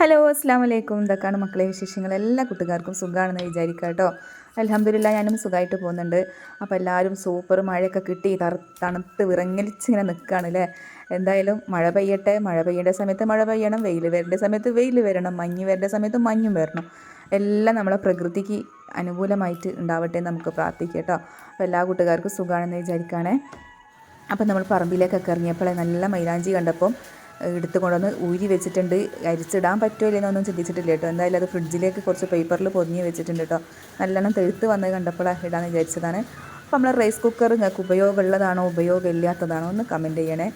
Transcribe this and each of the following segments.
Hello അസ്സാം വലൈക്കും എന്തൊക്കെയാണ് മക്കളെ വിശേഷങ്ങൾ. എല്ലാ കൂട്ടുകാർക്കും സുഖമാണെന്ന് വിചാരിക്കുക കേട്ടോ. അലഹമ്മദില്ല ഞാനും സുഖമായിട്ട് പോകുന്നുണ്ട്. അപ്പോൾ എല്ലാവരും സൂപ്പർ മഴയൊക്കെ കിട്ടി തറ തണുത്ത് വിറങ്ങലിച്ചിങ്ങനെ നിൽക്കുകയാണ് അല്ലേ എന്തായാലും മഴ പെയ്യട്ടെ മഴ പെയ്യേണ്ട സമയത്ത് മഴ പെയ്യണം വെയിൽ വരേണ്ട സമയത്ത് വെയിൽ വരണം മഞ്ഞ് വരേണ്ട സമയത്ത് മഞ്ഞും വരണം. എല്ലാം നമ്മളെ പ്രകൃതിക്ക് അനുകൂലമായിട്ട് ഉണ്ടാവട്ടെ നമുക്ക് പ്രാർത്ഥിക്കാം കേട്ടോ. അപ്പോൾ എല്ലാ കൂട്ടുകാർക്കും സുഖമാണെന്ന് വിചാരിക്കുകയാണേ അപ്പം നമ്മൾ പറമ്പിലേക്കൊക്കെ ഇറങ്ങിയപ്പോഴേ നല്ല മൈലാഞ്ചി കണ്ടപ്പം എടുത്ത് കൊണ്ടുവന്ന് ഊരി വെച്ചിട്ടുണ്ട്. അരിച്ചിടാൻ പറ്റുമോ എന്നൊന്നും ചിന്തിച്ചിട്ടില്ല കേട്ടോ. എന്തായാലും അത് ഫ്രിഡ്ജിലേക്ക് കുറച്ച് പേപ്പറിൽ പൊതിഞ്ഞ് വെച്ചിട്ടുണ്ട് കേട്ടോ. നല്ലോണം തെഴുത്ത് വന്ന് കണ്ടപ്പോഴാണ് ഇടാന്ന് വിചാരിച്ചതാണ്. അപ്പോൾ നമ്മൾ റൈസ് കുക്കർ നിങ്ങൾക്ക് ഉപയോഗമുള്ളതാണോ ഉപയോഗം ഇല്ലാത്തതാണോ ഒന്ന് കമന്റ് ചെയ്യണേ.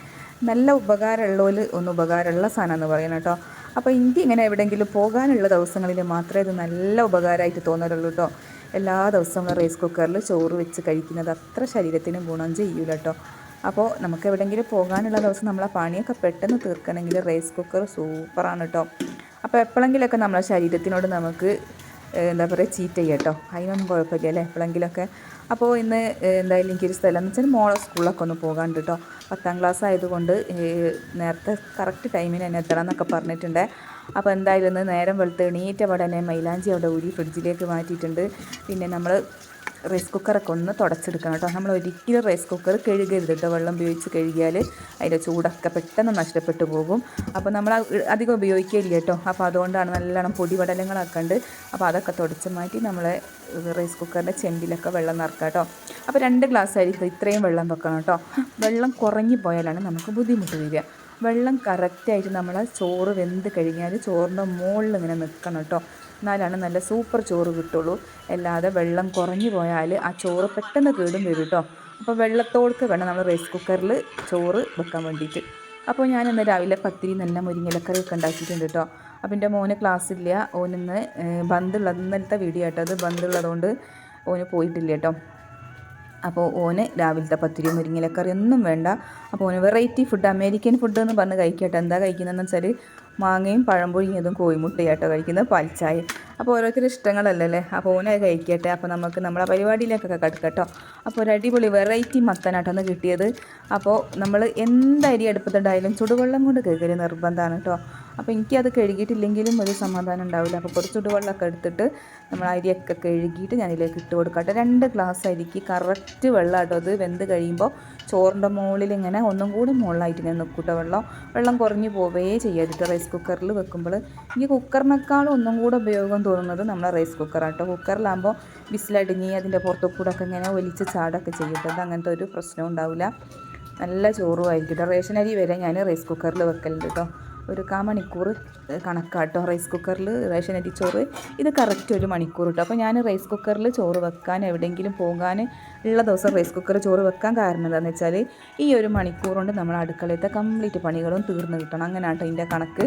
നല്ല ഉപകാരമുള്ളതിൽ ഒന്ന് ഉപകാരമുള്ള സാധനം എന്ന് പറയണം കേട്ടോ. അപ്പോൾ എനിക്ക് ഇങ്ങനെ എവിടെയെങ്കിലും പോകാനുള്ള ദിവസങ്ങളിൽ മാത്രമേ ഇത് നല്ല ഉപകാരമായിട്ട് തോന്നലുള്ളൂ കേട്ടോ. എല്ലാ ദിവസവും റൈസ് കുക്കറിൽ ചോറ് വെച്ച് കഴിക്കുന്നത് അത്ര ശരീരത്തിന് ഗുണം ചെയ്യൂല കേട്ടോ. അപ്പോൾ നമുക്ക് എവിടെയെങ്കിലും പോകാനുള്ള ദിവസം നമ്മളെ പണിയൊക്കെ പെട്ടെന്ന് തീർക്കണമെങ്കിൽ റൈസ് കുക്കർ സൂപ്പറാണ് കേട്ടോ അപ്പോൾ എപ്പോഴെങ്കിലുമൊക്കെ നമ്മളെ ശരീരത്തിനോട് നമുക്ക് എന്താ പറയുക ചീറ്റ് ചെയ്യാം കേട്ടോ അതിനൊന്നും കുഴപ്പമില്ല അല്ലേ? എപ്പോഴെങ്കിലുമൊക്കെ അപ്പോൾ ഇന്ന് എന്തായാലും എനിക്കൊരു സ്ഥലം എന്ന് വെച്ചാൽ മോളെ സ്കൂളിലൊക്കെ ഒന്ന് പോകാണ്ട് കേട്ടോ പത്താം ക്ലാസ് ആയതുകൊണ്ട് നേരത്തെ കറക്റ്റ് ടൈമിന് തന്നെ എത്തണം എന്നൊക്കെ പറഞ്ഞിട്ടുണ്ട്. അപ്പോൾ എന്തായാലും ഇന്ന് നേരം വെളുത്ത് എണീറ്റ തന്നെ മൈലാഞ്ചി അവിടെ ഊരി ഫ്രിഡ്ജിലേക്ക് മാറ്റിയിട്ടുണ്ട്. പിന്നെ നമ്മൾ റൈസ് കുക്കറൊക്കെ ഒന്ന് തുടച്ചെടുക്കണം കേട്ടോ. നമ്മൾ ഒരിക്കലും റൈസ് കുക്കർ കഴുകരുത് കേട്ടോ. വെള്ളം ഉപയോഗിച്ച് കഴുകിയാൽ അതിന്റെ ചൂടൊക്കെ പെട്ടെന്ന് നഷ്ടപ്പെട്ടു പോകും. അപ്പോൾ നമ്മൾ അധികം ഉപയോഗിക്കില്ല കേട്ടോ. അപ്പോൾ അതുകൊണ്ടാണ് നല്ലോണം പൊടിപടലങ്ങളൊക്കെ ഉണ്ട് അപ്പോൾ അതൊക്കെ തുടച്ച് മാറ്റി നമ്മളെ റൈസ് കുക്കറിന്റെ ചെമ്പിലൊക്കെ വെള്ളം നിറക്കാം കേട്ടോ. അപ്പോൾ രണ്ട് ഗ്ലാസ് ആയിരിക്കും ഇത്രയും വെള്ളം വെക്കണം കേട്ടോ. വെള്ളം കുറഞ്ഞു പോയാലാണ് നമുക്ക് ബുദ്ധിമുട്ട് വരിക. വെള്ളം കറക്റ്റായിട്ട് നമ്മൾ ചോറ് വെന്ത് കഴിഞ്ഞാൽ ചോറിന്റെ മുകളിൽ ഇങ്ങനെ നിൽക്കണം കേട്ടോ. എന്നാലാണ് നല്ല സൂപ്പർ ചോറ് കിട്ടുള്ളൂ. അല്ലാതെ വെള്ളം കുറഞ്ഞു പോയാൽ ആ ചോറ് പെട്ടെന്ന് കേടും വരും കേട്ടോ. അപ്പോൾ വെള്ളത്തോൾക്ക് വേണം നമ്മൾ റൈസ് കുക്കറിൽ ചോറ് വെക്കാൻ വേണ്ടിയിട്ട്. അപ്പോൾ ഞാൻ ഇന്ന് രാവിലെ പത്തിരി നല്ല മുരിങ്ങലക്കറി ഒക്കെ ഉണ്ടാക്കിയിട്ടുണ്ട് കേട്ടോ. അപ്പോൾ എന്റെ മോന് ക്ലാസ്സില്ല ഓനിന്ന് ബന്ധുള്ളത് ഇന്നലത്തെ വീഡിയോ ആട്ടോ. അത് ബന്ധുള്ളതുകൊണ്ട് ഓന് പോയിട്ടില്ല കേട്ടോ. അപ്പോൾ ഓന് രാവിലത്തെ പത്തിരി മുരിങ്ങലക്കറി ഒന്നും വേണ്ട. അപ്പോൾ ഓന് വെറൈറ്റി ഫുഡ് അമേരിക്കൻ ഫുഡ് എന്ന് പറഞ്ഞ് കഴിക്കട്ടെ. എന്താ കഴിക്കുന്നതെന്ന് വെച്ചാൽ മാങ്ങയും പഴം പുഴുങ്ങിയതും കോഴിമുട്ടയാട്ടോ കഴിക്കുന്നത്. പാൽച്ചായ അപ്പോൾ ഓരോരുത്തരുടെ ഇഷ്ടങ്ങളല്ലേ അല്ലേ? അപ്പോൾ ഓനത് കഴിക്കട്ടെ. അപ്പോൾ നമുക്ക് നമ്മളെ പരിപാടിയിലേക്കൊക്കെ കിടക്കട്ടോ അപ്പോൾ ഒരു അടിപൊളി വെറൈറ്റി മത്തനാട്ടാണ് കിട്ടിയത്. അപ്പോൾ നമ്മൾ എന്തരി അടുപ്പത്തുണ്ടായാലും ചുടുവെള്ളം കൊണ്ട് കേൾക്കൽ നിർബന്ധമാണ് കേട്ടോ. അപ്പോൾ എനിക്കത് കഴുകിയിട്ടില്ലെങ്കിലും ഒരു സമാധാനം ഉണ്ടാവില്ല. അപ്പോൾ കുറച്ച് ചുടുവെള്ളമൊക്കെ എടുത്തിട്ട് നമ്മൾ അരിയൊക്കെ കഴുകിയിട്ട് ഞാനിതിലേക്ക് ഇട്ട് കൊടുക്കട്ടെ രണ്ട് ഗ്ലാസ് അരിക്ക് കറക്റ്റ് വെള്ളം കേട്ടോ അത് വെന്ത് കഴിയുമ്പോൾ ചോറിന്റെ മുകളിൽ ഇങ്ങനെ ഒന്നും കൂടി മുകളിലായിട്ട് ഇങ്ങനെ നിൽക്കൂട്ടോ വെള്ളം. വെള്ളം കുറഞ്ഞു പോവേ ചെയ്യാതിട്ട് റൈസ് കുക്കറിൽ വെക്കുമ്പോൾ. ഈ കുക്കറിനേക്കാളും ഒന്നും കൂടെ ഉപയോഗം തോന്നുന്നത് നമ്മളെ റൈസ് കുക്കറാട്ടോ കുക്കറിലാകുമ്പോൾ വിസിലടിഞ്ഞ് അതിന്റെ പുറത്തു കൂടെ ഒക്കെ ഇങ്ങനെ ഒലിച്ച് ചാടൊക്കെ ചെയ്യട്ടത് അങ്ങനത്തെ ഒരു പ്രശ്നവും ഉണ്ടാവില്ല. നല്ല ചോറുമായിരിക്കും കേട്ടോ. റേഷൻ അരി വരെ ഞാൻ റൈസ് കുക്കറിൽ വെക്കലുണ്ട് കേട്ടോ. ഒരു കാ മണിക്കൂർ കണക്കാട്ടോ. റൈസ് കുക്കറിൽ റേഷൻ അരി ചോറ്. ഇത് കറക്റ്റ് ഒരു മണിക്കൂർ കിട്ടും അപ്പോൾ ഞാൻ റൈസ് കുക്കറിൽ ചോറ് വെക്കാൻ എവിടെയെങ്കിലും പോകാൻ ഉള്ള ദിവസം റൈസ് കുക്കറിൽ ചോറ് വെക്കാൻ കാരണം എന്താണെന്ന് വെച്ചാൽ ഈ ഒരു മണിക്കൂർ കൊണ്ട് നമ്മൾ അടുക്കളയത്തെ കംപ്ലീറ്റ് പണികളും തീർന്നു കിട്ടണം. അങ്ങനെ കേട്ടോ ഇതിന്റെ കണക്ക്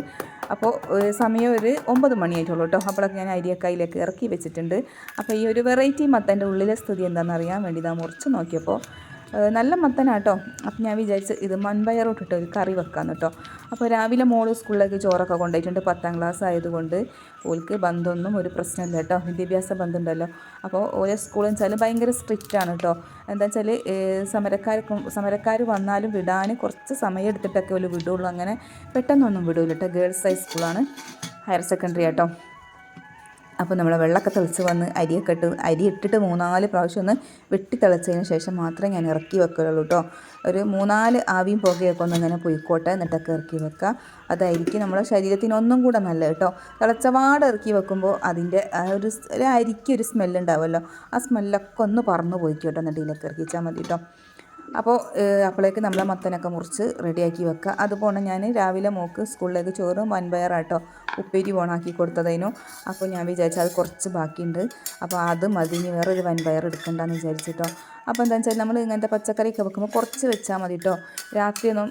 അപ്പോൾ സമയം ഒരു ഒമ്പത് മണിയായിട്ടുള്ളൂ കേട്ടോ. അപ്പോഴൊക്കെ ഞാൻ അരിയൊക്കെ അതിലേക്ക് ഇറക്കി വെച്ചിട്ടുണ്ട്. അപ്പോൾ ഈ ഒരു വെറൈറ്റി മത്തന്റെ ഉള്ളിലെ സ്ഥിതി എന്താണെന്ന് അറിയാൻ വേണ്ടി ഇതാ മുറിച്ച് നോക്കിയപ്പോൾ ഏഹ് മത്തനാണ് കേട്ടോ അപ്പം ഞാൻ വിചാരിച്ച് ഇത് മൺപയറോട്ടിട്ട് ഒരു കറി വെക്കാമെന്ന് കേട്ടോ അപ്പോൾ രാവിലെ മോൾ സ്കൂളിലേക്ക് ചോറൊക്കെ കൊണ്ടുപോയിട്ടുണ്ട്. പത്താം ക്ലാസ് ആയതുകൊണ്ട് ഓൾക്ക് ബന്ധമൊന്നും ഒരു പ്രശ്നമില്ല കേട്ടോ വിദ്യാഭ്യാസ ബന്ധമുണ്ടല്ലോ. അപ്പോൾ ഓരോ സ്കൂളെന്ന് വെച്ചാൽ ഭയങ്കര സ്ട്രിക്റ്റ് ആണ് കേട്ടോ എന്താ വെച്ചാൽ സമരക്കാർക്കും സമരക്കാർ വന്നാലും വിടാൻ കുറച്ച് സമയം എടുത്തിട്ടൊക്കെ ഒരു വിടുള്ളൂ. അങ്ങനെ പെട്ടെന്നൊന്നും വിടൂല കേട്ടോ ഗേൾസ് ഹൈ സ്കൂളാണ് ഹയർ സെക്കൻഡറി ആട്ടോ. അപ്പോൾ നമ്മൾ വെള്ളമൊക്കെ തിളച്ച് വന്ന് അരിയൊക്കെ ഇട്ട് അരി ഇട്ടിട്ട് മൂന്നാൽ പ്രാവശ്യം ഒന്ന് വെട്ടി തിളച്ചതിന് ശേഷം മാത്രമേ ഞാൻ ഇറക്കി വെക്കുകയുള്ളൂ കേട്ടോ. ഒരു മൂന്നാൽ ആവിയും പുകയൊക്കെ ഒന്ന് ഇങ്ങനെ പൊയ്ക്കോട്ടെ എന്നിട്ടൊക്കെ ഇറക്കി വെക്കുക. അതായിരിക്കും നമ്മുടെ ശരീരത്തിന് ഒന്നും കൂടെ നല്ലത് കേട്ടോ. തിളച്ചപാട് ഇറക്കി വെക്കുമ്പോൾ അതിന്റെ ആ ഒരു ഒരു അരിക്ക് ഒരു സ്മെല്ലുണ്ടാവുമല്ലോ ആ സ്മെല്ലൊക്കെ ഒന്ന് പറന്ന് പോയിക്കോട്ടെ എന്നിട്ട് ഇതിലേക്ക് ഇറക്കിച്ചാൽ മതി കേട്ടോ. അപ്പോൾ അപ്പോഴേക്ക് നമ്മൾ മത്തനൊക്കെ മുറിച്ച് റെഡിയാക്കി വെക്കുക. അതുപോലെ ഞാൻ രാവിലെ മോക്ക് സ്കൂളിലേക്ക് ചോറും വൻപയറാട്ടോ ഉപ്പേരി ഓണാക്കി കൊടുത്തതിനു. അപ്പോൾ ഞാൻ വിചാരിച്ചു അത് കുറച്ച് ബാക്കിയുണ്ട്. അപ്പോൾ അത് മതി ഇനി വേറൊരു വൻപയർ എടുക്കണ്ടെന്ന് വിചാരിച്ചിട്ടോ. അപ്പോൾ എന്താ വെച്ചാൽ നമ്മൾ ഇങ്ങനത്തെ പച്ചക്കറിയൊക്കെ വെക്കുമ്പോൾ കുറച്ച് വെച്ചാൽ മതി കേട്ടോ രാത്രിയൊന്നും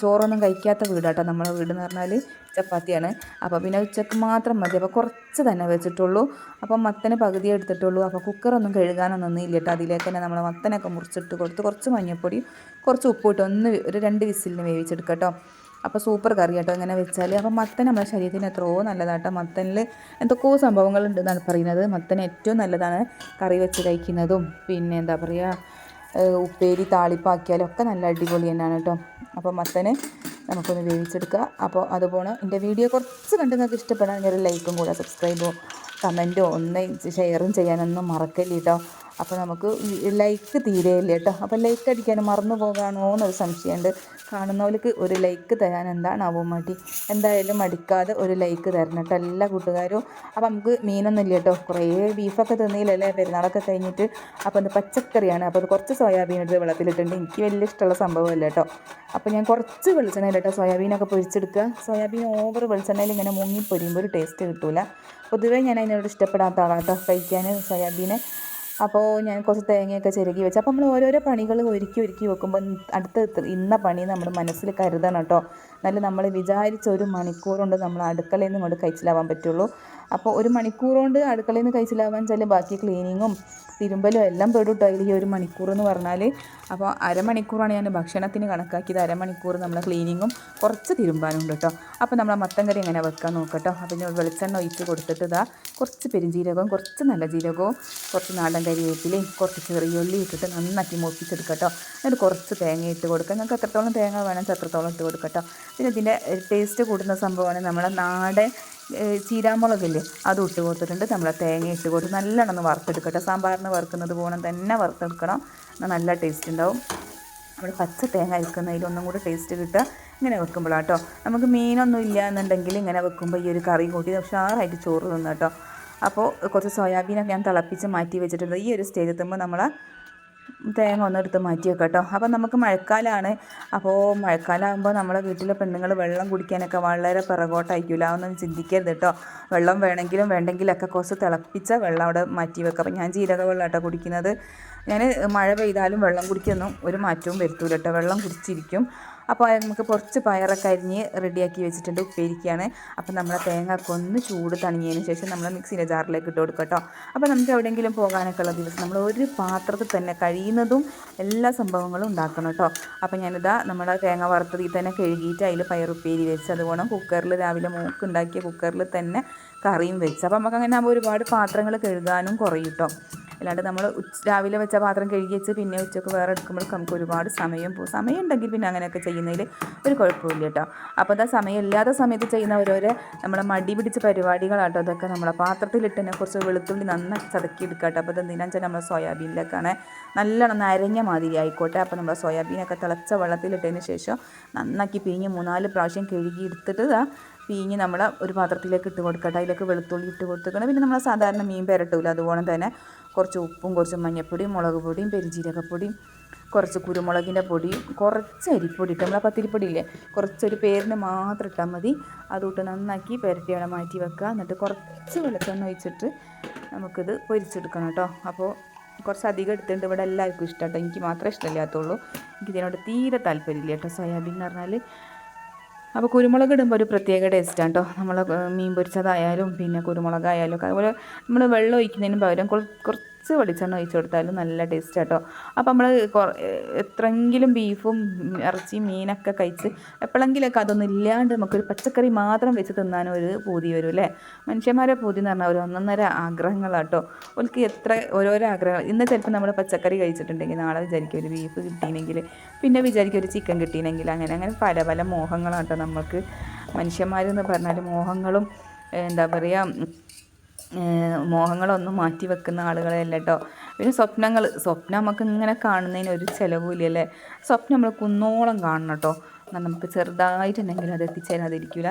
ചോറൊന്നും കഴിക്കാത്ത വീടാട്ടോ നമ്മളെ വീട് എന്ന് പറഞ്ഞാൽ. ചപ്പാത്തിയാണ്. അപ്പോൾ പിന്നെ ഉച്ചയ്ക്ക് മാത്രം മതി. അപ്പോൾ കുറച്ച് തന്നെ വെച്ചിട്ടുള്ളൂ. അപ്പോൾ മത്തന് പകുതി എടുത്തിട്ടുള്ളൂ. അപ്പോൾ കുക്കറൊന്നും കഴുകാനൊന്നും ഇല്ല കേട്ടോ അതിലേക്ക് തന്നെ നമ്മൾ മത്തനൊക്കെ മുറിച്ചിട്ട് കൊടുത്ത് കുറച്ച് മഞ്ഞൾപ്പൊടി കുറച്ച് ഉപ്പിട്ട് ഒന്ന് ഒരു രണ്ട് വിസിലിന് വേവിച്ചെടുക്കാം കേട്ടോ അപ്പോൾ സൂപ്പർ കറി കേട്ടോ ഇങ്ങനെ വെച്ചാൽ അപ്പോൾ മത്തൻ നമ്മുടെ ശരീരത്തിന് എത്രയോ നല്ലതാട്ടോ മത്തനിൽ എന്തൊക്കെയോ സംഭവങ്ങളുണ്ടെന്നാണ് പറയുന്നത്. മത്തൻ ഏറ്റവും നല്ലതാണ് കറി വെച്ച് കഴിക്കുന്നതും. പിന്നെ എന്താ പറയുക ഉപ്പേരി താളിപ്പാക്കിയാലും ഒക്കെ നല്ല അടിപൊളി തന്നെയാണ് കേട്ടോ അപ്പോൾ മത്തന് നമുക്കൊന്ന് വേവിച്ചെടുക്കുക. അപ്പോൾ അതുപോലെ എന്റെ വീഡിയോ കുറച്ച് കണ്ട് നിങ്ങൾക്ക് ഇഷ്ടപ്പെടാൻ ഒരു ലൈക്കും കൂടെ സബ്സ്ക്രൈബോ കമന്റോ ഒന്നും ഷെയറും ചെയ്യാനൊന്നും മറക്കല്ലേ അപ്പോൾ നമുക്ക് ലൈക്ക് തീരെയില്ല കേട്ടോ അപ്പോൾ ലൈക്ക് അടിക്കാൻ മറന്നു പോകാണോ എന്നൊരു സംശയമുണ്ട് കാണുന്നവർക്ക് ഒരു ലൈക്ക് തരാൻ എന്താണാവോ മടി. എന്തായാലും അടിക്കാതെ ഒരു ലൈക്ക് തരണം കേട്ടോ എല്ലാ കൂട്ടുകാരും. അപ്പോൾ നമുക്ക് മീനൊന്നും ഇല്ല കേട്ടോ കുറേ ബീഫൊക്കെ തിന്നില്ലല്ലേ പെരുന്നാളൊക്കെ കഴിഞ്ഞിട്ട്. അപ്പോൾ അത് പച്ചക്കറിയാണ്. അപ്പോൾ അത് കുറച്ച് സോയാബീൻ എടുത്ത് വെള്ളത്തിലിട്ടുണ്ട് എനിക്ക് വലിയ ഇഷ്ടമുള്ള സംഭവമല്ല കേട്ടോ അപ്പോൾ ഞാൻ കുറച്ച് വെളിച്ചെണ്ണയിൽ കേട്ടോ സോയാബീനൊക്കെ പൊരിച്ചെടുക്കുക. സോയാബീൻ ഓവർ വെളിച്ചെണ്ണയിൽ ഇങ്ങനെ മുങ്ങി പൊരിയുമ്പോൾ ഒരു ടേസ്റ്റ് കിട്ടില്ല പൊതുവേ ഞാൻ അതിനോട് ഇഷ്ടപ്പെടാത്ത ആളാണ് കേട്ടോ കഴിക്കാൻ സോയാബീന്. അപ്പോൾ ഞാൻ കുറച്ച് തേങ്ങയൊക്കെ ചിരകി വെച്ച്. അപ്പോൾ നമ്മൾ ഓരോരോ പണികൾ ഒരുക്കി ഒരുക്കി വെക്കുമ്പോൾ അടുത്ത ഇന്ന പണി നമ്മൾ മനസ്സിൽ കരുതണം കേട്ടോ. നല്ല നമ്മൾ വിചാരിച്ച ഒരു മണിക്കൂർ നമ്മൾ അടുക്കളയിൽ നിന്ന് കൊണ്ട് കഴിച്ചിലാവാൻ പറ്റുള്ളൂ. അപ്പോൾ ഒരു മണിക്കൂർ കൊണ്ട് അടുക്കളയിൽ നിന്ന് കഴിച്ചിലാവാൻ വെച്ചാൽ ബാക്കി ക്ലീനിങ്ങും തിരുമ്പലും എല്ലാം പെടും കേട്ടോ ഈ ഒരു മണിക്കൂർ എന്ന് പറഞ്ഞാൽ. അപ്പോൾ അരമണിക്കൂറാണ് ഞാൻ ഭക്ഷണത്തിന് കണക്കാക്കിയത്. അരമണിക്കൂർ നമ്മളെ ക്ലീനിങ്ങും കുറച്ച് തിരുമ്പാനുണ്ട് കേട്ടോ അപ്പോൾ നമ്മളെ മത്തൻ കറി എങ്ങനെ വെക്കാൻ നോക്കട്ടോ അപ്പം ഞാൻ വെളിച്ചെണ്ണ ഒഴിച്ച് കൊടുത്തിട്ട് ഇതാ കുറച്ച് പെരുംജീരകവും കുറച്ച് നല്ല ജീരകവും കുറച്ച് നാടൻ കരിവേപ്പിലയും കുറച്ച് ചെറിയ ഉള്ളി ഇട്ടിട്ട് നന്നാക്കി മൂപ്പിച്ചെടുക്കട്ടോ എന്നിട്ട് കുറച്ച് തേങ്ങ ഇട്ട് കൊടുക്കുക നിങ്ങൾക്ക് എത്രത്തോളം തേങ്ങ വേണം അത്രത്തോളം ഇട്ട് കൊടുക്കട്ടോ പിന്നെ ഇതിന്റെ ടേസ്റ്റ് കൂടുന്ന സംഭവമാണ് നമ്മളെ നാടൻ ചീരാമുളകില്ലേ അത് ഇട്ട് കൊടുത്തിട്ടുണ്ട് നമ്മൾ തേങ്ങ ഇട്ട് കൊടുത്ത് നല്ലോണം ഒന്ന് വറുത്തെടുക്കട്ടെ. സാമ്പാറിന് വറുക്കുന്നത് പോകണം തന്നെ വറുത്തെടുക്കണം. നല്ല ടേസ്റ്റ് ഉണ്ടാവും. നമ്മൾ പച്ച തേങ്ങ അരിക്കുന്നതിൽ ഒന്നും കൂടെ ടേസ്റ്റ് കിട്ടുക. ഇങ്ങനെ വെക്കുമ്പോഴാട്ടോ നമുക്ക് മീനൊന്നും ഇല്ല എന്നുണ്ടെങ്കിൽ ഇങ്ങനെ വെക്കുമ്പോൾ ഈ ഒരു കറി കൂട്ടി ഉഷാറായിട്ട് ചോറ് തിന്നു കേട്ടോ അപ്പോൾ കുറച്ച് സോയാബീനൊക്കെ ഞാൻ തിളപ്പിച്ച് മാറ്റി വെച്ചിട്ടുണ്ട്. ഈ ഒരു സ്റ്റേജ് എത്തുമ്പോൾ നമ്മൾ തേങ്ങ ഒന്ന് എടുത്ത് മാറ്റി വെക്കാം കേട്ടോ അപ്പോൾ നമുക്ക് മഴക്കാലമാണ് അപ്പോൾ മഴക്കാലമാകുമ്പോൾ നമ്മളെ വീട്ടിലെ പെണ്ണുങ്ങൾ വെള്ളം കുടിക്കാനൊക്കെ വളരെ പിറകോട്ടായിരിക്കില്ല. അതൊന്നും ചിന്തിക്കരുത് കേട്ടോ. വെള്ളം വേണമെങ്കിലും വേണ്ടെങ്കിലൊക്കെ കുറച്ച് തിളപ്പിച്ച വെള്ളം അവിടെ മാറ്റി വെക്കാം. അപ്പോൾ ഞാൻ ജീരക വെള്ളം കേട്ടോ കുടിക്കുന്നത്. ഞാൻ മഴ പെയ്താലും വെള്ളം കുടിക്കൊന്നും ഒരു മാറ്റവും വരുത്തൂല കേട്ടോ. വെള്ളം കുടിച്ചിരിക്കും. അപ്പോൾ നമുക്ക് കുറച്ച് പയറൊക്കെ അരിഞ്ഞ് റെഡിയാക്കി വെച്ചിട്ടുണ്ട് ഉപ്പേരിക്കാണ്. അപ്പോൾ നമ്മളെ തേങ്ങ ഒന്ന് ചൂട് തണിഞ്ഞതിന് ശേഷം നമ്മൾ മിക്സിന്റെ ജാറിലേക്ക് ഇട്ട് കൊടുക്കുക കേട്ടോ. അപ്പോൾ നമുക്ക് എവിടെയെങ്കിലും പോകാനൊക്കെ ഉള്ള ദിവസം നമ്മൾ ഒരു പാത്രത്തിൽ തന്നെ കഴിയുന്നതും എല്ലാ സംഭവങ്ങളും ഉണ്ടാക്കണം കേട്ടോ. അപ്പോൾ ഞാനിതാ നമ്മുടെ തേങ്ങ വറുത്തതിൽ തന്നെ കഴുകിയിട്ട് അതിൽ പയറുപ്പേരി വെച്ച് അതുപോലെ കുക്കറിൽ രാവിലെ മൂക്ക് ഉണ്ടാക്കിയ കുക്കറിൽ തന്നെ കറിയും വെച്ച്. അപ്പോൾ നമുക്ക് അങ്ങനെ ആകുമ്പോൾ ഒരുപാട് പാത്രങ്ങൾ കഴുകാനും കുറയും കേട്ടോ. അല്ലാണ്ട് നമ്മൾ രാവിലെ വെച്ച പാത്രം കഴുകി വെച്ച് പിന്നെ ഉച്ചയ്ക്ക് വേറെ എടുക്കുമ്പോൾ നമുക്ക് ഒരുപാട് സമയം പോകും. സമയം ഉണ്ടെങ്കിൽ പിന്നെ അങ്ങനെയൊക്കെ ചെയ്യുന്നതിൽ ഒരു കുഴപ്പമില്ല കേട്ടോ. അപ്പോൾ അതാ സമയം ഇല്ലാത്ത സമയത്ത് ചെയ്യുന്ന ഓരോരോ നമ്മളെ മടി പിടിച്ച പരിപാടികളാട്ടോ. അതൊക്കെ നമ്മളെ പാത്രത്തിലിട്ട് തന്നെ കുറച്ച് വെളുത്തുള്ളി നന്നായി ചതക്കി എടുക്കുക കേട്ടോ. അപ്പോൾ എന്തിനാ വെച്ചാൽ നമ്മളെ സോയാബീനിലേക്കാണ് നല്ലോണം നരഞ്ഞ മാതിരി ആയിക്കോട്ടെ. അപ്പോൾ നമ്മൾ സോയാബീനൊക്കെ തിളച്ച വെള്ളത്തിലിട്ടതിന് ശേഷം നന്നാക്കി പിഴിഞ്ഞ് മൂന്നാൽ പ്രാവശ്യം കഴുകി എടുത്തിട്ട് ഇതാ പിഴിഞ്ഞ് നമ്മൾ ഒരു പാത്രത്തിലേക്ക് ഇട്ട് കൊടുക്കട്ടെ അതിലേക്ക് വെളുത്തുള്ളി ഇട്ട് കൊടുത്തിക്കണം പിന്നെ നമ്മൾ സാധാരണ മീൻ പെരട്ടൂല. അതുപോലെ തന്നെ കുറച്ച് ഉപ്പും കുറച്ച് മഞ്ഞൾപ്പൊടിയും മുളക് പൊടിയും പെരിഞ്ചീരകപ്പൊടിയും കുറച്ച് കുരുമുളകിന്റെ പൊടിയും കുറച്ച് അരിപ്പൊടി ഇട്ട് നമ്മളെ പത്തിരിപ്പൊടി ഇല്ലേ കുറച്ചൊരു പേരിന് മാത്രം ഇട്ടാൽ മതി. അതുകൊണ്ട് നന്നാക്കി പെരട്ടി മാറ്റി വെക്കുക. എന്നിട്ട് കുറച്ച് വെളിച്ചെണ്ണ ഒഴിച്ചിട്ട് നമുക്കിത് പൊരിച്ചെടുക്കണം കേട്ടോ. അപ്പോൾ കുറച്ച് അധികം എടുത്തിട്ടുണ്ട്. ഇവിടെ എല്ലാവർക്കും ഇഷ്ടം കേട്ടോ. എനിക്ക് മാത്രമേ ഇഷ്ടമില്ലാത്തുള്ളൂ. എനിക്ക് ഇതിനോട് തീരെ താല്പര്യമില്ല കേട്ടോ. സോയാബീൻ എന്ന് പറഞ്ഞാൽ അപ്പോൾ കുരുമുളക് ഇടുമ്പോൾ ഒരു പ്രത്യേക ടേസ്റ്റാണ് കേട്ടോ നമ്മൾ മീൻ പൊരിച്ചതായാലും പിന്നെ കുരുമുളകായാലും ഒക്കെ അതുപോലെ നമ്മൾ വെള്ളം ഒഴിക്കുന്നതിന് പകരം കുറച്ച് വെളിച്ചെണ്ണ ഒഴിച്ച് കൊടുത്താലും നല്ല ടേസ്റ്റ് കേട്ടോ അപ്പോൾ നമ്മൾ എത്രയെങ്കിലും ബീഫും ഇറച്ചി മീനൊക്കെ കഴിച്ച് എപ്പോഴെങ്കിലൊക്കെ അതൊന്നും ഇല്ലാണ്ട് നമുക്കൊരു പച്ചക്കറി മാത്രം വെച്ച് തിന്നാനും ഒരു പൂതി വരും അല്ലേ? മനുഷ്യന്മാരെ പൂതി എന്ന് പറഞ്ഞാൽ ഒരു ഒന്നൊന്നര ആഗ്രഹങ്ങളാട്ടോ. ഓൾക്ക് എത്ര ഓരോരോ ആഗ്രഹങ്ങൾ. ഇന്ന് ചിലപ്പോൾ നമ്മൾ പച്ചക്കറി കഴിച്ചിട്ടുണ്ടെങ്കിൽ നാളെ വിചാരിക്കും ഒരു ബീഫ് കിട്ടിയില്ലെങ്കിൽ പിന്നെ വിചാരിക്കും ഒരു ചിക്കൻ കിട്ടിയില്ലെങ്കിൽ അങ്ങനെ അങ്ങനെ പല പല മോഹങ്ങളാട്ടോ നമുക്ക് മനുഷ്യന്മാരെന്ന് പറഞ്ഞാൽ മോഹങ്ങളും എന്താ പറയുക മോഹങ്ങളൊന്നും മാറ്റി വെക്കുന്ന ആളുകളല്ല കേട്ടോ പിന്നെ സ്വപ്നങ്ങൾ സ്വപ്നം നമുക്ക് ഇങ്ങനെ കാണുന്നതിന് ഒരു ചിലവുമില്ല അല്ലേ സ്വപ്നം നമ്മൾ കുന്നോളം കാണണം കേട്ടോ എന്നാൽ നമുക്ക് ചെറുതായിട്ടുണ്ടെങ്കിലും അത് എത്തിച്ചേരാതിരിക്കില്ല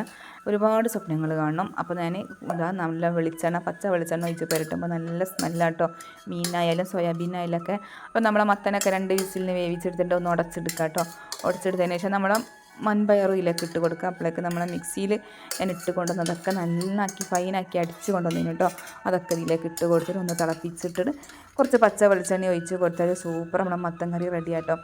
ഒരുപാട് സ്വപ്നങ്ങൾ കാണണം. അപ്പോൾ ഞാൻ ഇതാ നല്ല വെളിച്ചെണ്ണ പച്ച വെളിച്ചെണ്ണ ഒഴിച്ച് പുരട്ടുമ്പോൾ നല്ല സ്മെല്ലാട്ടോ മീനായാലും സോയാബീനായാലും ഒക്കെ അപ്പോൾ നമ്മളെ മത്തനൊക്കെ രണ്ട് വിസിലിന് വേവിച്ചെടുത്തിട്ട് ഒന്ന് ഉടച്ചെടുക്കാം കേട്ടോ ഉടച്ചെടുത്തതിന് ശേഷം നമ്മളെ മൺപയറും ഇതിലേക്ക് ഇട്ട് കൊടുക്കുക. അപ്പോഴേക്ക് നമ്മൾ മിക്സിയിൽ ഞാൻ ഇട്ട് കൊണ്ടുവന്നതൊക്കെ നന്നാക്കി ഫൈനാക്കി അടിച്ച് കൊണ്ടുവന്നു കേട്ടോ. അതൊക്കെ ഇതിലേക്ക് ഇട്ട് കൊടുത്തിട്ട് ഒന്ന് തിളപ്പിച്ചിട്ടിട്ട് കുറച്ച് പച്ച വെളിച്ചെണ്ണ ഒഴിച്ച് കൊടുത്താൽ സൂപ്പർ നമ്മുടെ മത്തൻ കറി റെഡി ആട്ടോ.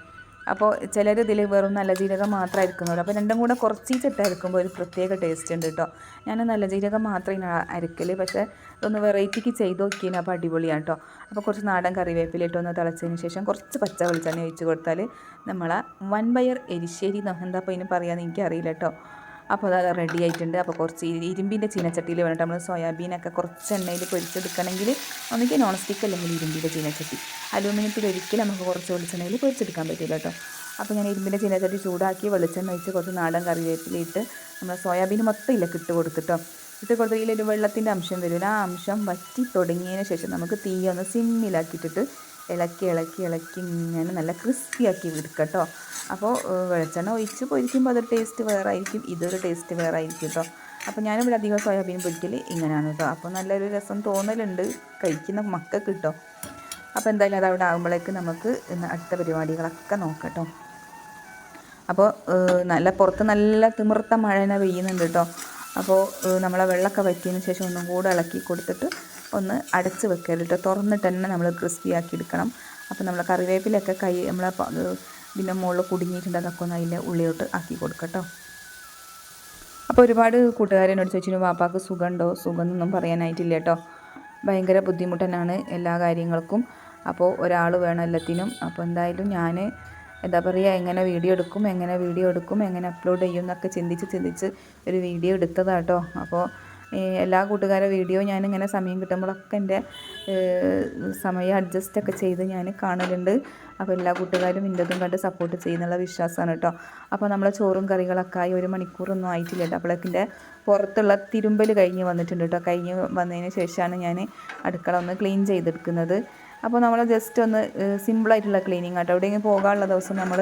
അപ്പോൾ ചിലർ ഇതിൽ വെറും നല്ല ജീരകം മാത്രം അരക്കുന്നുള്ളൂ അപ്പോൾ രണ്ടും കൂടെ കുറച്ചിട്ട് അരക്കുമ്പോൾ ഒരു പ്രത്യേക ടേസ്റ്റ് ഉണ്ട് കേട്ടോ ഞാൻ നല്ല ജീരകം മാത്രമേ അരക്കൽ പക്ഷേ ഇതൊന്ന് വെറൈറ്റിക്ക് ചെയ്ത് നോക്കിയാൽ അപ്പോൾ അടിപൊളിയാണ് കേട്ടോ അപ്പോൾ കുറച്ച് നാടൻ കറിവേപ്പില ഒന്ന് തിളച്ചതിന് ശേഷം കുറച്ച് പച്ച വെളിച്ചെണ്ണ ഒഴിച്ച് കൊടുത്താൽ നമ്മളെ വൺ ബയർ എരിശ്ശേരി എന്താ അപ്പോൾ ഇതിന് പറയാമെന്ന് എനിക്കറിയില്ല കേട്ടോ അപ്പോൾ അത് റെഡി ആയിട്ടുണ്ട്. അപ്പോൾ കുറച്ച് ഇരുമ്പിന്റെ ചീനച്ചട്ടിയിൽ വേണ്ടിയിട്ട് നമ്മൾ സോയാബീനൊക്കെ കുറച്ച് എണ്ണയിൽ പൊരിച്ചെടുക്കണമെങ്കിൽ ഒന്നുകിൽ നോൺ സ്റ്റിക്ക് അല്ലെങ്കിൽ ഇരുമ്പിന്റെ ചീനച്ചട്ടി. അലൂമിനിയത്തിൽ ഒരിക്കലും നമുക്ക് കുറച്ച് വെളിച്ചെണ്ണയിൽ പൊരിച്ചെടുക്കാൻ പറ്റില്ല കേട്ടോ. അപ്പോൾ ഞാൻ ഇരുമ്പിന്റെ ചീനച്ചട്ടി ചൂടാക്കി വെളിച്ചെണ്ണ ഒഴിച്ച് കുറച്ച് നാടൻ കറിവേപ്പിലയിട്ട് നമ്മൾ സോയാബീൻ മൊത്തം ഇല്ല ഇട്ട് കൊടുത്തിട്ടോ ഇട്ട് കൊടുത്തതിൽ ഒരു വെള്ളത്തിന്റെ അംശം വരും. ആ അംശം വറ്റി തുടങ്ങിയതിന് ശേഷം നമുക്ക് തീ ഒന്ന് സിമ്മിലാക്കിയിട്ടിട്ട് ഇളക്കി ഇളക്കി ഇളക്കി ഇങ്ങനെ നല്ല ക്രിസ്പിയാക്കി എടുക്കുക കേട്ടോ അപ്പോൾ വെളിച്ചെണ്ണ ഒഴിച്ച് പൊരിക്കുമ്പോൾ അതൊരു ടേസ്റ്റ് വേറെ ആയിരിക്കും ഇതൊരു ടേസ്റ്റ് വേറെ ആയിരിക്കും കേട്ടോ അപ്പോൾ ഞാനിവിടെ അധികം സോയാബീൻ പൊരിക്കൽ ഇങ്ങനെയാണ് കേട്ടോ അപ്പോൾ നല്ലൊരു രസം തോന്നലുണ്ട് കഴിക്കുന്ന മക്കൾക്ക് കിട്ടോ അപ്പോൾ എന്തായാലും അത് അവിടെ ആകുമ്പോഴേക്ക് നമുക്ക് അടുത്ത പരിപാടികളൊക്കെ നോക്കാം അപ്പോൾ നല്ല പുറത്ത് നല്ല തിമിർത്ത മഴ പെയ്യുന്നുണ്ട് കേട്ടോ അപ്പോൾ നമ്മളെ വെള്ളമൊക്കെ വറ്റിയതിന് ശേഷം ഒന്നും കൂടെ ഇളക്കി കൊടുത്തിട്ട് ഒന്ന് അടച്ച് വെക്കരുത് കേട്ടോ തുറന്നിട്ട് തന്നെ നമ്മൾ ക്രിസ്പി ആക്കി എടുക്കണം. അപ്പോൾ നമ്മൾ കറിവേപ്പിലൊക്കെ കൈ നമ്മളെ ഇതിന്റെ മുകളിൽ കുടുങ്ങിയിട്ടുണ്ട്. അതൊക്കെ ഒന്ന് അതിന്റെ ഉള്ളിലോട്ട് ആക്കി കൊടുക്കട്ടോ അപ്പോൾ ഒരുപാട് കൂട്ടുകാരെന്നോട് ചോദിച്ചു വാപ്പാക്ക് സുഖമുണ്ടോ? സുഖമൊന്നും പറയാനായിട്ടില്ല കേട്ടോ ഭയങ്കര ബുദ്ധിമുട്ടനാണ് എല്ലാ കാര്യങ്ങൾക്കും. അപ്പോൾ ഒരാൾ വേണം എല്ലാത്തിനും. അപ്പോൾ എന്തായാലും ഞാൻ എന്താ പറയുക എങ്ങനെ വീഡിയോ എടുക്കും എങ്ങനെ വീഡിയോ എടുക്കും എങ്ങനെ അപ്ലോഡ് ചെയ്യും എന്നൊക്കെ ചിന്തിച്ച് ചിന്തിച്ച് ഒരു വീഡിയോ എടുത്തതാട്ടോ അപ്പോൾ എല്ലാ കൂട്ടുകാരെ വീഡിയോ ഞാനിങ്ങനെ സമയം കിട്ടുമ്പോഴൊക്കെ എന്റെ സമയം അഡ്ജസ്റ്റൊക്കെ ചെയ്ത് ഞാൻ കാണലുണ്ട്. അപ്പോൾ എല്ലാ കൂട്ടുകാരും ഇന്റതും കണ്ട് സപ്പോർട്ട് ചെയ്യുന്നുള്ള വിശ്വാസമാണ് കേട്ടോ. അപ്പോൾ നമ്മളെ ചോറും കറികളൊക്കെ ആയി ഒരു മണിക്കൂറൊന്നും ആയിട്ടില്ല കേട്ടോ. അപ്പോഴേക്കിന്റെ പുറത്തുള്ള തിരുമ്പൽ കഴിഞ്ഞ് വന്നിട്ടുണ്ട് കേട്ടോ. കഴിഞ്ഞ് വന്നതിന് ശേഷമാണ് ഞാൻ അടുക്കള ഒന്ന് ക്ലീൻ ചെയ്തെടുക്കുന്നത്. അപ്പോൾ നമ്മൾ ജസ്റ്റ് ഒന്ന് സിമ്പിളായിട്ടുള്ള ക്ലീനിങ് ആട്ടോ. എവിടെയെങ്കിലും പോകാനുള്ള ദിവസം നമ്മൾ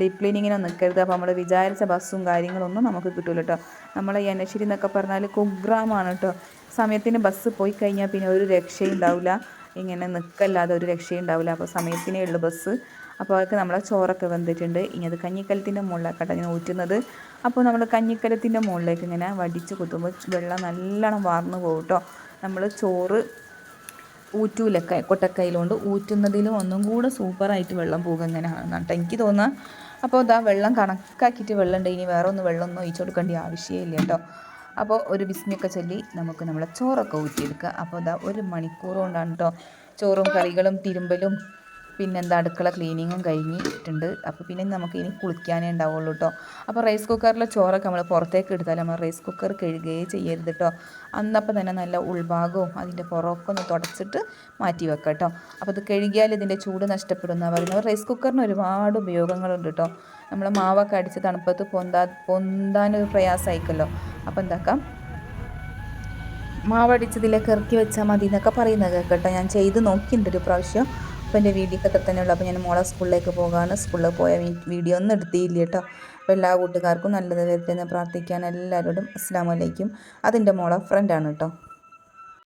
ഡീപ്പ് ക്ലീനിങ്ങിനൊന്നും നിൽക്കരുത് അപ്പോൾ നമ്മൾ വിചാരിച്ച ബസ്സും കാര്യങ്ങളൊന്നും നമുക്ക് കിട്ടില്ല കേട്ടോ നമ്മൾ യനശ്ശേരി എന്നൊക്കെ പറഞ്ഞാൽ കുഗ്രാമാണ് കേട്ടോ സമയത്തിന് ബസ് പോയി കഴിഞ്ഞാൽ പിന്നെ ഒരു രക്ഷയും ഇങ്ങനെ നിൽക്കല്ലാതെ ഒരു രക്ഷയും ഉണ്ടാവില്ല അപ്പോൾ സമയത്തിനേ ഉള്ളൂ ബസ് അപ്പോൾ അവർക്ക് നമ്മളെ ചോറൊക്കെ വെന്തിട്ടുണ്ട്. ഇനി അത് കഞ്ഞിക്കലത്തിന്റെ മുകളിലേക്കാട്ടോ ഞാൻ ഊറ്റുന്നത്. അപ്പോൾ നമ്മൾ കഞ്ഞിക്കലത്തിന്റെ മുകളിലേക്ക് ഇങ്ങനെ വടിച്ച് കുത്തുമ്പോൾ വെള്ളം നല്ലോണം വാർന്നു പോകും കേട്ടോ നമ്മൾ ചോറ് ഊറ്റൂലൊക്കെ കൊട്ടക്കൈയിലുകൊണ്ട് ഊറ്റുന്നതിലും ഒന്നും കൂടെ സൂപ്പറായിട്ട് വെള്ളം പോകുക എങ്ങനെയാണെന്ന് കേട്ടോ എനിക്ക് തോന്നുക അപ്പോൾ ഇതാ വെള്ളം കണക്കാക്കിയിട്ട് വെള്ളം ഉണ്ട് ഇനി വേറെ ഒന്ന് വെള്ളം ഒന്നും ഒഴിച്ചു കൊടുക്കേണ്ട ആവശ്യമില്ല കേട്ടോ അപ്പോൾ ഒരു ബിസ്മിയൊക്കെ ചൊല്ലി നമുക്ക് നമ്മളെ ചോറൊക്കെ ഊറ്റിയെടുക്കുക അപ്പോൾ ഇതാ ഒരു മണിക്കൂർ കൊണ്ടാണ് കേട്ടോ ചോറും കറികളും തിരുമ്പലും പിന്നെന്താ അടുക്കള ക്ലീനിങ്ങും കഴിഞ്ഞിട്ടുണ്ട്. അപ്പോൾ പിന്നെ നമുക്ക് ഇനി കുളിക്കാനേ ഉണ്ടാവുള്ളൂ കേട്ടോ അപ്പോൾ റൈസ് കുക്കറിലെ ചോറൊക്കെ നമ്മൾ പുറത്തേക്ക് എടുത്താൽ നമ്മൾ റൈസ് കുക്കർ കഴുകുകയേ ചെയ്യരുത് കേട്ടോ അന്നപ്പോൾ തന്നെ നല്ല ഉൾഭാഗവും അതിന്റെ പുറമൊക്കെ ഒന്ന് തുടച്ചിട്ട് മാറ്റി വെക്കാം കേട്ടോ അപ്പോൾ ഇത് കഴുകിയാൽ ഇതിന്റെ ചൂട് നഷ്ടപ്പെടുന്ന പറയുന്നത്. റൈസ് കുക്കറിന് ഒരുപാട് ഉപയോഗങ്ങളുണ്ട് കേട്ടോ നമ്മൾ മാവൊക്കെ അടിച്ച് തണുപ്പത്ത് പൊന്താ പൊന്താനൊരു പ്രയാസമായിക്കല്ലോ അപ്പോൾ എന്താക്കാം? മാവടിച്ചതിലേക്ക് ഇറക്കി വെച്ചാൽ മതി എന്നൊക്കെ പറയുന്നത് കേട്ടോ ഞാൻ ചെയ്ത് നോക്കിയിട്ടുണ്ട് ഒരു പ്രാവശ്യം. അപ്പോൾ എന്റെ വീഡിയോ ഒക്കെ ഉള്ളു. അപ്പോൾ ഞാൻ മോളെ സ്കൂളിലേക്ക് പോകാണ്. സ്കൂളിൽ പോയ വീഡിയോ ഒന്നും എടുത്തിയില്ല കേട്ടോ. അപ്പോൾ എല്ലാ കൂട്ടുകാർക്കും നല്ലത് വരട്ടെ എന്ന് പ്രാർത്ഥിക്കാൻ എല്ലാവരോടും അസ്സാം വലൈക്കും അതെന്റെ മോളെ ഫ്രണ്ടാണ് കേട്ടോ.